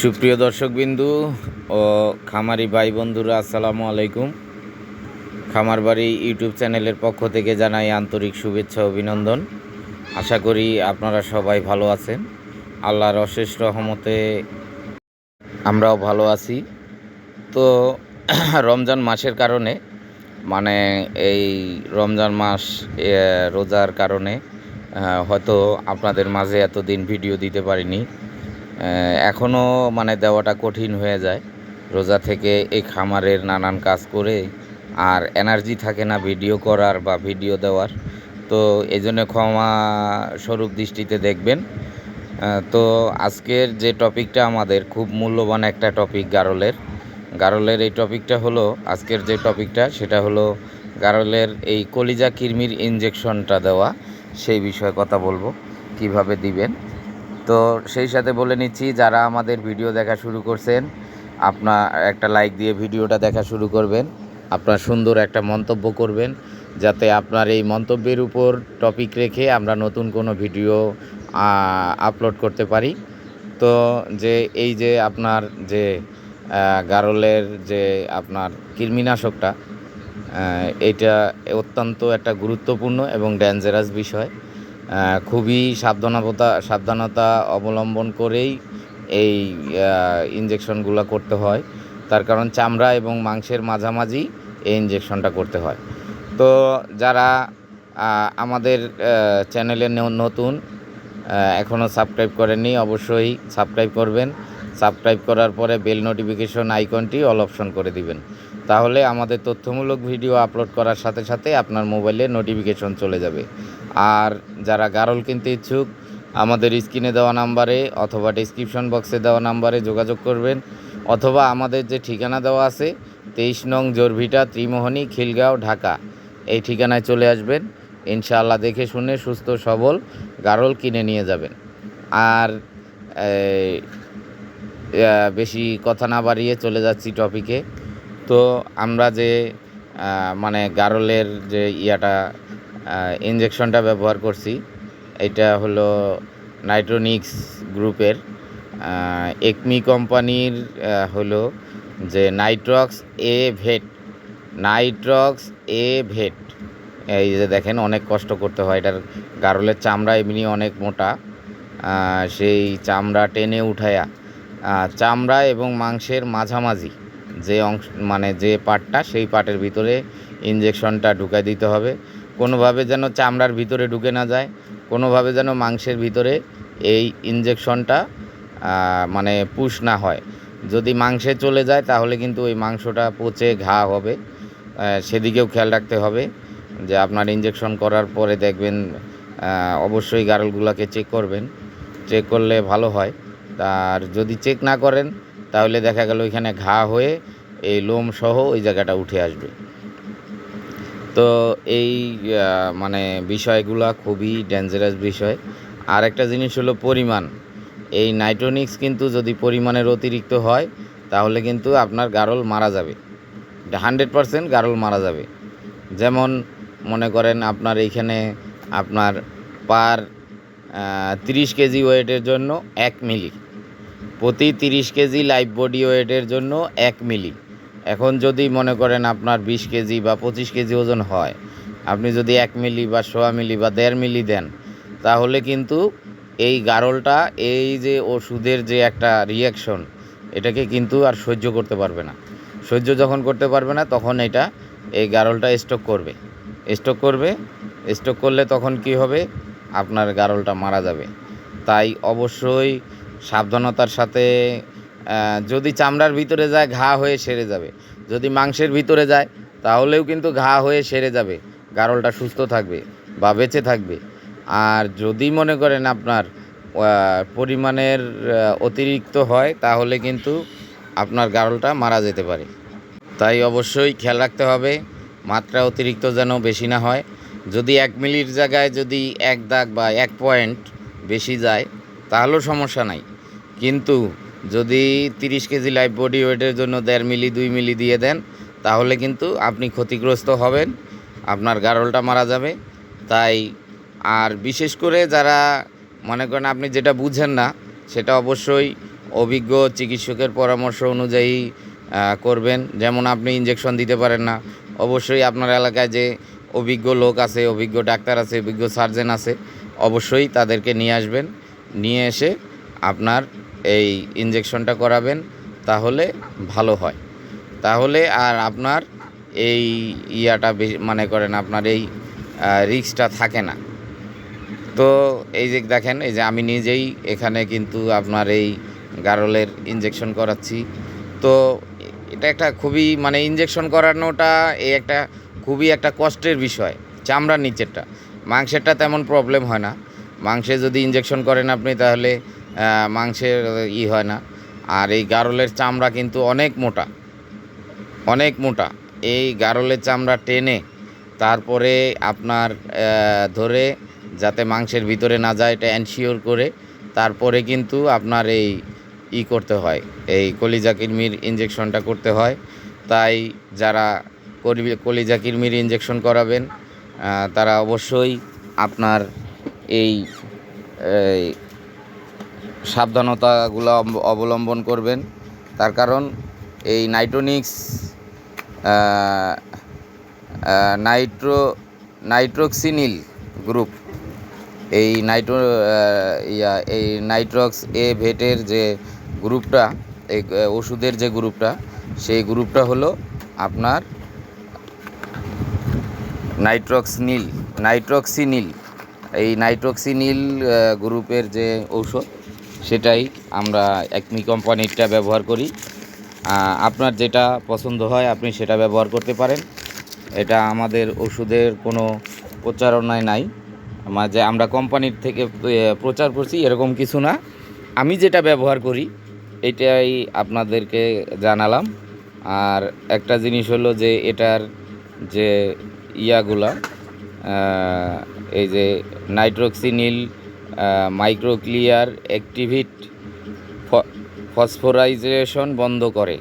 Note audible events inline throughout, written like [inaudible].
সুপ্রিয় দর্শকবিন্দু ও খামারি ভাই বন্ধুরা, আসসালামু আলাইকুম। খামার বাড়ি ইউটিউব চ্যানেলের পক্ষ থেকে জানাই আন্তরিক শুভেচ্ছা, অভিনন্দন। আশা করি আপনারা সবাই ভালো আছেন। আল্লাহর অশেষ রহমতে আমরাও ভালো আছি। তো [clears throat] রমজান মাসের কারণে মানে এই রমজান মাস রোজার কারণে হয়তো আপনাদের মাঝে এতদিন ভিডিও দিতে পারিনি। এখনও মানে দেওয়াটা কঠিন হয়ে যায়। রোজা থেকে এই খামারের নানান কাজ করে আর এনার্জি থাকে না ভিডিও করার বা ভিডিও দেওয়ার। তো এই জন্য ক্ষমা স্বরূপ দৃষ্টিতে দেখবেন। তো আজকের যে টপিকটা আমাদের, খুব মূল্যবান একটা টপিক গারলের। গারলের এই টপিকটা হলো, আজকের যে টপিকটা সেটা হলো গারলের এই কলিজা কিরমির ইঞ্জেকশনটা দেওয়া। সেই বিষয়ে কথা বলব। কীভাবে দিবেন? তো সেই সাথে বলে নিচ্ছি, যারা আমাদের ভিডিও দেখা শুরু করছেন, আপনার একটা লাইক দিয়ে ভিডিওটা দেখা শুরু করবেন। আপনার সুন্দর একটা মন্তব্য করবেন, যাতে আপনার এই মন্তব্যের উপর টপিক রেখে আমরা নতুন কোনো ভিডিও আপলোড করতে পারি। তো যে এই যে আপনার যে গারলের যে আপনার কৃমিনাশকটা এটা অত্যন্ত একটা গুরুত্বপূর্ণ এবং ডেঞ্জারাস বিষয়। খুবই সাবধানতা সাবধানতা অবলম্বন করেই এই ইঞ্জেকশনগুলো করতে হয়। তার কারণ চামড়া এবং মাংসের মাঝামাঝি এই ইঞ্জেকশনটা করতে হয়। তো যারা আমাদের চ্যানেলে নতুন এখনও সাবস্ক্রাইব করেননি, অবশ্যই সাবস্ক্রাইব করবেন। সাবস্ক্রাইব করার পরে বেল নোটিফিকেশন আইকনটি অল অপশন করে দিবেন। তাহলে আমাদের তথ্যমূলক ভিডিও আপলোড করার সাথে সাথে আপনার মোবাইলে নোটিফিকেশন চলে যাবে। আর যারা গারল কিনতে ইচ্ছুক, আমাদের স্ক্রিনে দেওয়া নাম্বারে অথবা ডিসক্রিপশন বক্সে দেওয়া নাম্বারে যোগাযোগ করবেন। অথবা আমাদের যে ঠিকানা দেওয়া আছে, তেইশ নং জোরভিটা, ত্রিমোহনী, খিলগাঁও, ঢাকা। এই ঠিকানায় চলে আসবেন। ইনশাআল্লাহ দেখে শুনে সুস্থ, সবল গারল কিনে নিয়ে যাবেন। আর বেশি কথা না বাড়িয়ে চলে যাচ্ছি টপিকে তো আমরা যে মানে গারলের যে ইয়াটা ইঞ্জেকশনটা ব্যবহার করছি, এটা হলো নাইট্রোনিক্স গ্রুপের একমি কোম্পানির হলো যে নাইট্রক্স এ ভেট নাইট্রক্স এ ভেট এই যে দেখেন, অনেক কষ্ট করতে হয়, এটার গারলের চামড়া এমনি অনেক মোটা সেই চামড়া টেনে উঠায়া চামড়া এবং মাংসের মাঝামাঝি। যে অংশ মানে যে পার্টটা সেই পার্টের ভিতরে ইঞ্জেকশনটা ঢুকাই দিতে হবে। কোনোভাবে যেন চামড়ার ভিতরে ঢুকে না যায়, কোনোভাবে যেন মাংসের ভিতরে এই ইঞ্জেকশনটা মানে পুষ না হয়। যদি মাংসে চলে যায়, তাহলে কিন্তু ওই মাংসটা পচে ঘা হবে। সেদিকেও খেয়াল রাখতে হবে যে আপনার ইঞ্জেকশন করার পরে দেখবেন অবশ্যই গারলগুলোকে চেক করবেন। চেক করলে ভালো হয়। আর যদি চেক না করেন তাহলে দেখা গেল ওইখানে ঘা হয়ে এই লোম সহ ওই জায়গাটা উঠে আসবে। তো এই মানে বিষয়গুলা খুবই ডেঞ্জারাস বিষয়। আর একটা জিনিস হলো পরিমাণ। এই নাইট্রোনিক্স কিন্তু যদি পরিমাণের অতিরিক্ত হয়, তাহলে কিন্তু আপনার গারল মারা যাবে। হান্ড্রেড পারসেন্ট গারল মারা যাবে। যেমন মনে করেন আপনার এইখানে আপনার পার তিরিশ কেজি ওয়েটের জন্য এক মিলি প্রতি তিরিশ কেজি লাইফ বডি ওয়েটের জন্য এক মিলি এখন যদি মনে করেন আপনার বিশ কেজি বা পঁচিশ কেজি ওজন হয়, আপনি যদি এক মিলি বা সোয়া মিলি বা দেড় মিলি দেন, তাহলে কিন্তু এই গারলটা, এই যে ওষুধের যে একটা রিয়াকশন এটাকে কিন্তু আর সহ্য করতে পারবে না। সহ্য যখন করতে পারবে না, তখন এটা, এই গারলটা স্টক করবে। স্টক করবে স্টক করলে তখন কি হবে? আপনার গারলটা মারা যাবে। তাই অবশ্যই সাবধানতার সাথে যদি চামড়ার ভিতরে যায়, ঘা হয়ে সেরে যাবে। যদি মাংসের ভিতরে যায়, তাহলেও কিন্তু ঘা হয়ে সেরে যাবে। গারলটা সুস্থ থাকবে বা বেঁচে থাকবে। আর যদি মনে করেন আপনার পরিমাণের অতিরিক্ত হয়, তাহলে কিন্তু আপনার গারলটা মারা যেতে পারে। তাই অবশ্যই খেয়াল রাখতে হবে, মাত্রা অতিরিক্ত যেন বেশি না হয়। যদি এক মিলির জায়গায় যদি এক দাগ বা এক পয়েন্ট বেশি যায়, তাহলেও সমস্যা নাই। কিন্তু যদি তিরিশ কেজি লাইফ বডি ওয়েটের জন্য দেড় মিলি, দুই মিলি দিয়ে দেন, তাহলে কিন্তু আপনি ক্ষতিগ্রস্ত হবেন, আপনার গারলটা মারা যাবে। তাই আর বিশেষ করে যারা মনে করেন আপনি যেটা বুঝেন না, সেটা অবশ্যই অভিজ্ঞ চিকিৎসকের পরামর্শ অনুযায়ী করবেন। যেমন আপনি ইঞ্জেকশন দিতে পারেন না। অবশ্যই আপনার এলাকায় যে অভিজ্ঞ লোক আছে, অভিজ্ঞ ডাক্তার আছে, অভিজ্ঞ সার্জেন আছে, অবশ্যই তাদেরকে নিয়ে আসবেন। নিয়ে এসে আপনার এই ইঞ্জেকশনটা করাবেন, তাহলে ভালো হয়। তাহলে আর আপনার এই ইয়াটা মনে করেন আপনার এই রিক্সটা থাকে না। তো এই যে দেখেন, এই যে আমি নিজেই এখানে কিন্তু আপনার এই গারলের ইঞ্জেকশন করাচ্ছি। তো এটা একটা খুবই মানে ইঞ্জেকশন করানোটা এই একটা খুবই একটা কষ্টের বিষয়, চামড়ার নিচেরটা। মাংসেরটা তেমন প্রবলেম হয় না। মাংসে যদি ইঞ্জেকশন করেন আপনি, তাহলে মাংসের ই হয় না। আর এই গারলের চামড়া কিন্তু অনেক মোটা। অনেক মোটা। এই গারলের চামড়া টেনে তারপরে আপনার ধরে যাতে মাংসের ভিতরে না যায়, এটা এনশিওর করে তারপরে কিন্তু আপনার এই ই করতে হয়। এই কলিজা কিরমির ইঞ্জেকশনটা করতে হয়। তাই যারা কলিজা কিরমির ইঞ্জেকশন করাবেন তারা অবশ্যই আপনার এই সাবধানতাগুলো অবলম্বন করবেন। তার কারণ এই নাইট্রোনিক্স নাইট্রো, নাইট্রোক্সিনিল গ্রুপ, এই নাইট্রো ইয়া, এই নাইট্রক্স এ ভেটের যে গ্রুপটা, এই ওষুধের যে গ্রুপটা, সেই গ্রুপটা হলো আপনার নাইট্রক্সনিল, নাইট্রক্সিনিল, এই নাইট্রক্সিনিল গ্রুপের যে ঔষধ সেটাই আমরা একমি কোম্পানিরটা ব্যবহার করি। আপনার যেটা পছন্দ হয় আপনি সেটা ব্যবহার করতে পারেন। এটা আমাদের ওষুধের কোনো প্রচারণায় নাই। যে আমরা কোম্পানির থেকে প্রচার করছি এরকম কিছু না। আমি যেটা ব্যবহার করি, এটাই আপনাদেরকে জানালাম। আর একটা জিনিস হলো যে এটার যে ইয়াগুলা এই যে নাইট্রোক্সিনিল মাইক্রোক্লিয়ার অ্যাক্টিভিট ফসফোরাইজেশন বন্ধ করে।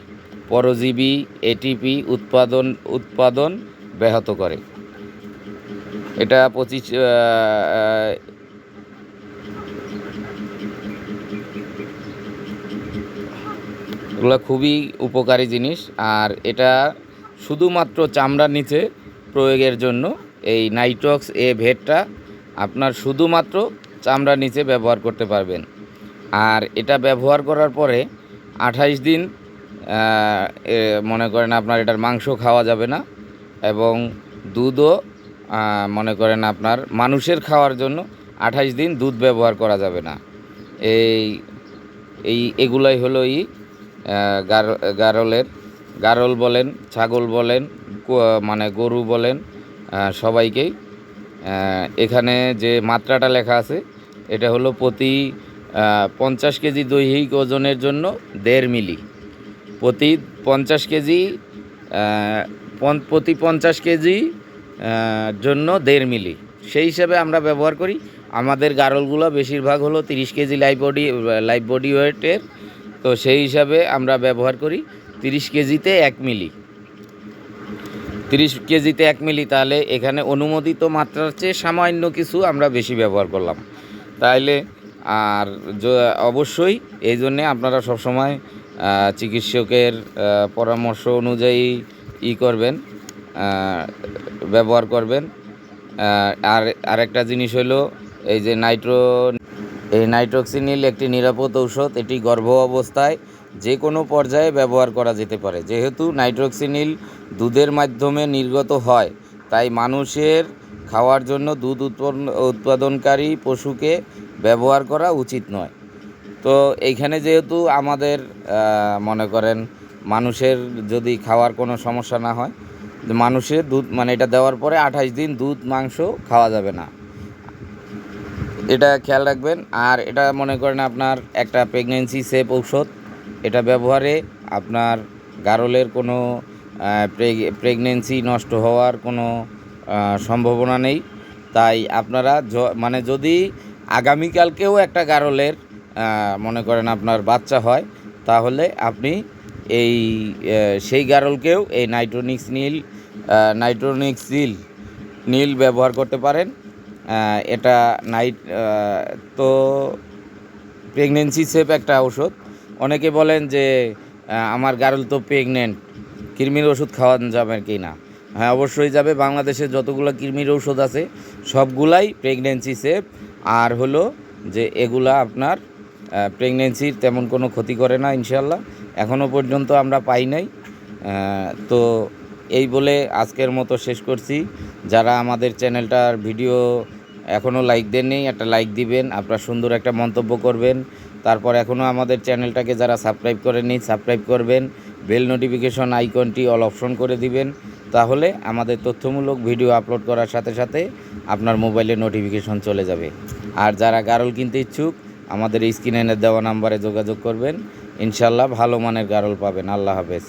পরজীবী এটিপি উৎপাদন উৎপাদন ব্যাহত করে। এটা পঁচিশ এগুলো খুবই উপকারী জিনিস। আর এটা শুধুমাত্র চামড়ার নিচে প্রয়োগের জন্য এই নাইট্রক্স এ ভেটটা আপনার শুধুমাত্র চামড়ার নিচে ব্যবহার করতে পারবেন। আর এটা ব্যবহার করার পরে আঠাইশ দিন মনে করেন আপনার এটার মাংস খাওয়া যাবে না এবং দুধও মনে করেন আপনার মানুষের খাওয়ার জন্য আঠাইশ দিন দুধ ব্যবহার করা যাবে না। এই এই, এগুলাই হলো এই গারলের, গারল বলেন, ছাগল বলেন মানে গরু বলেন সবাইকেই এখানে যে মাত্রাটা লেখা আছে, এটা হলো প্রতি পঞ্চাশ কেজি দৈহিক ওজনের জন্য দেড় মিলি। প্রতি পঞ্চাশ কেজি প্রতি পঞ্চাশ কেজি জন্য দেড় মিলি। সেই হিসাবে আমরা ব্যবহার করি। আমাদের গারলগুলো বেশিরভাগ হলো তিরিশ KG life body live body ওয়েটের তো সেই হিসাবে আমরা ব্যবহার করি তিরিশ কেজিতে এক মিলি। তিরিশ কেজিতে এক মিলি তাহলে এখানে অনুমোদিত মাত্রার চেয়ে সামান্য কিছু আমরা বেশি ব্যবহার করলাম। তাইলে আর অবশ্যই এই জন্যে আপনারা সবসময় আহ, চিকিৎসকের পরামর্শ অনুযায়ী ই করবেন ব্যবহার করবেন। আর আরেকটা জিনিস হলো এই যে নাইট্রো এই নাইট্রোক্সিনিল একটি নিরাপদ ঔষধ এটি গর্ভ অবস্থায় যে কোনো পর্যায়ে ব্যবহার করা যেতে পারে। যেহেতু নাইট্রোক্সিনিল দুধের মাধ্যমে নির্গত হয়, তাই মানুষের খাওয়ার জন্য দুধ উৎপন্ন উৎপাদনকারী পশুকে ব্যবহার করা উচিত নয়। তো এইখানে যেহেতু আমাদের মনে করেন মানুষের যদি খাওয়ার কোনো সমস্যা না হয়, মানুষের দুধ মানে এটা দেওয়ার পরে আঠাশ দিন দুধ, মাংস খাওয়া যাবে না। এটা খেয়াল রাখবেন। আর এটা মনে করেন আপনার একটা প্রেগনেন্সি সেফ ঔষধ। এটা ব্যবহারে আপনার গারলের কোনো প্রেগনেন্সি নষ্ট হওয়ার কোনো সম্ভাবনা নেই। তাই আপনারা মানে যদি আগামীকালকেও একটা গারলের মনে করেন আপনার বাচ্চা হয়, তাহলে আপনি এই সেই গারলকেও এই নাইট্রোনিক্স নীল নাইট্রোনিক্স নীল নীল ব্যবহার করতে পারেন। এটা নাইট তো প্রেগনেন্সি সেফ একটা ঔষধ। অনেকে বলেন যে আমার গারল তো প্রেগনেন্ট কৃমির ওষুধ খাওয়ানো যাবে কি না? হ্যাঁ অবশ্যই যাবে। বাংলাদেশে যতগুলো কৃমির ঔষধ আছে, সবগুলাই প্রেগনেন্সি সেফ আর হলো যে, এগুলা আপনার প্রেগনেন্সির তেমন কোনো ক্ষতি করে না ইনশাল্লাহ এখনও পর্যন্ত আমরা পাই নাই। তো এই বলে আজকের মতো শেষ করছি। যারা আমাদের চ্যানেলটার ভিডিও এখনও লাইক দেননি একটা লাইক দিবেন, আপনার সুন্দর একটা মন্তব্য করবেন। তারপর এখনও আমাদের চ্যানেলটাকে যারা সাবস্ক্রাইব করেননি সাবস্ক্রাইব করবেন বেল নোটিফিকেশন আইকনটি অল অপশন করে দিবেন। তাহলে আমাদের তথ্যমূলক ভিডিও আপলোড করার সাথে সাথে আপনার মোবাইলে নোটিফিকেশন চলে যাবে। আর যারা গারল কিনতে ইচ্ছুক, আমাদের স্ক্রিনে দেওয়া নাম্বারে যোগাযোগ করবেন। ইনশাল্লাহ ভালো মানের গারল পাবেন। আল্লাহ হাফেজ।